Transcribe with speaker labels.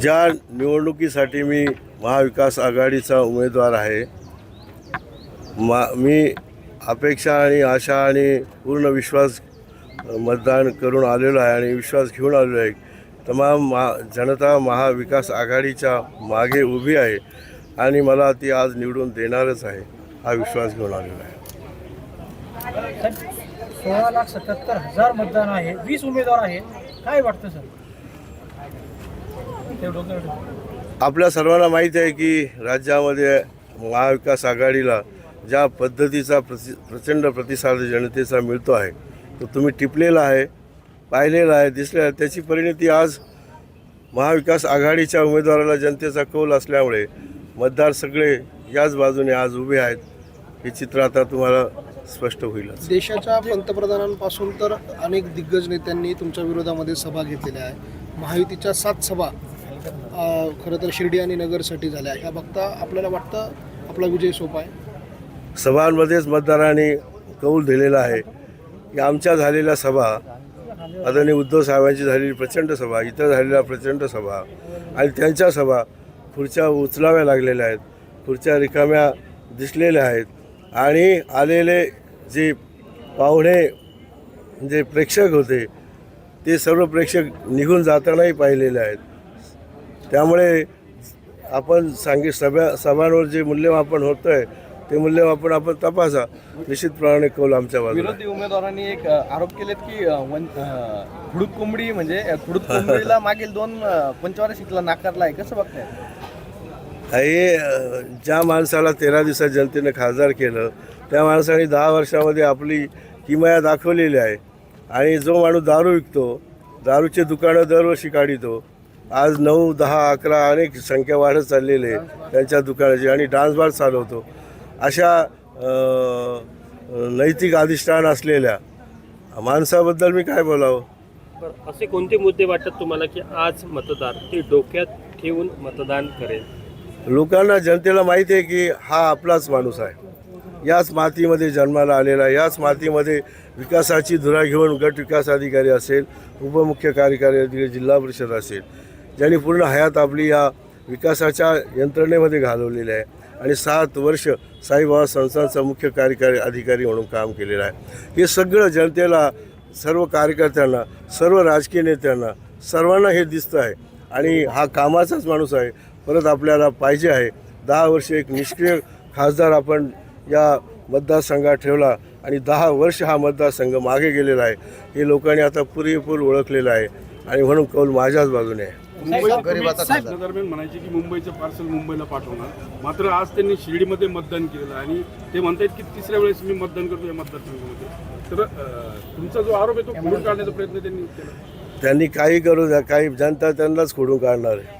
Speaker 1: ज्या निवडणुकीसाठी मी महाविकास आघाडीचा उमेदवार आहे मा मी अपेक्षा आणि आशा आणि पूर्ण विश्वास मतदान करून आलेलो आहे आणि विश्वास घेऊन आलेलो आहे. तमाम मा जनता महाविकास आघाडीच्या मागे उभी आहे आणि मला ती आज निवडून देणारच आहे हा विश्वास घेऊन आलेला आहे.
Speaker 2: सोळा लाख सत्याहत्तर हजार मतदान आहे वीस उमेदवार आहे काय वाटतं सर?
Speaker 1: आपल्या सर्वांना माहीत आहे की राज्यामध्ये महाविकास आघाडीला ज्या पद्धतीचा प्रति प्रचंड प्रतिसाद जनतेचा मिळतो आहे तो तुम्ही टिपलेला आहे पाहिलेला आहे दिसलेला आहे त्याची परिणती आज महाविकास आघाडीच्या उमेदवाराला जनतेचा कौल असल्यामुळे मतदार सगळे याच बाजूने आज उभे आहेत हे चित्र आता तुम्हाला स्पष्ट होईलच.
Speaker 3: देशाच्या पंतप्रधानांपासून तर अनेक दिग्गज नेत्यांनी तुमच्या विरोधामध्ये सभा घेतलेल्या आहे महायुतीच्या सात सभा खरं तर शिर्डी आणि नगरसाठी झाल्या. ह्या बघता आपल्याला वाटतं आपला विजय सोपा आहे.
Speaker 1: सभांमध्येच मतदारांनी कौल दिलेला आहे. की आमच्या झालेल्या सभा आदरणीय उद्धव साहेबांची झालेली प्रचंड सभा इतर झालेल्या प्रचंड सभा आणि त्यांच्या सभा खुर्च्या उचलाव्या लागलेल्या आहेत खुर्च्या रिकाम्या दिसलेल्या आहेत आणि आलेले जे पाहुणे जे प्रेक्षक होते ते सर्व प्रेक्षक निघून जातानाही पाहिलेले आहेत. त्यामुळे आपण सांगित सभा सभांवर जे मूल्यमापन होतं आहे ते मूल्यमापन आपण तपासा. निश्चितप्रमाणे कौल आमच्या बाजूला.
Speaker 4: विरोधी उमेदवारांनी एक आरोप केलेत की वन कोंबडी म्हणजे अ, खुडूक कोंबडीला मागील दोन पंचवार्षिकला नाकारला आहे. कसं बघताय?
Speaker 1: हे ज्या माणसाला तेरा दिवसात जनतेनं खासदार केलं त्या माणसाने दहा वर्षामध्ये आपली किमया दाखवलेली आहे. आणि जो माणूस दारू विकतो दारूचे दुकानं दरवर्षी काढितो आज नऊ दहा अकरा अनेक संख्या वाढत चाललेली आहे त्यांच्या दुकानाची आणि डान्स बार चालवतो. अशा नैतिक अधिष्ठान असलेल्या माणसाबद्दल मी काय बोलावं?
Speaker 5: बरं, असे कोणते मुद्दे वाटतात तुम्हाला की आज मतदार ते डोक्यात ठेवून मतदान करेल?
Speaker 1: लोकांना जनतेला माहिती आहे की हा आपलाच माणूस आहे. याच मातीमध्ये जन्माला आलेला याच मातीमध्ये विकासाची धुरा घेऊन गट विकास अधिकारी असेल उपमुख्य कार्यकारी अधिकारी जिल्हा परिषद असेल. ज्यांनी पूर्ण हयात आपली या विकासाच्या यंत्रणेमध्ये घालवलेली आहे. आणि सात वर्ष साईबाबा संस्थांचा मुख्य कार्यकारी अधिकारी म्हणून काम केलेलं आहे. हे सगळं जनतेला सर्व कार्यकर्त्यांना सर्व राजकीय नेत्यांना सर्वांना हे दिसतं आहे. आणि हा कामाचाच माणूस आहे. परत आपल्याला पाहिजे आहे. दहा वर्ष एक निष्क्रिय खासदार आपण या मतदारसंघात ठेवला आणि दहा वर्ष हा मतदारसंघ मागे गेलेला आहे. हे लोकांनी आता पुरेपूर ओळखलेलं आहे. आणि म्हणून कौल माझ्याच बाजूने आहे.
Speaker 6: दरम्यान म्हणायचे की मुंबईचं पार्सल मुंबईला पाठवणार. मात्र आज त्यांनी शिर्डीमध्ये मतदान केलेलं आणि ते म्हणतायत की तिसऱ्या वेळेस मी मतदान करतो या मतदारसंघामध्ये. तर तुमचा जो आरोप आहे तो खोडून काढण्याचा प्रयत्न त्यांनी केला.
Speaker 1: त्यांनी काही करू द्या काही जनता त्यांनाच खोडून काढणार आहे.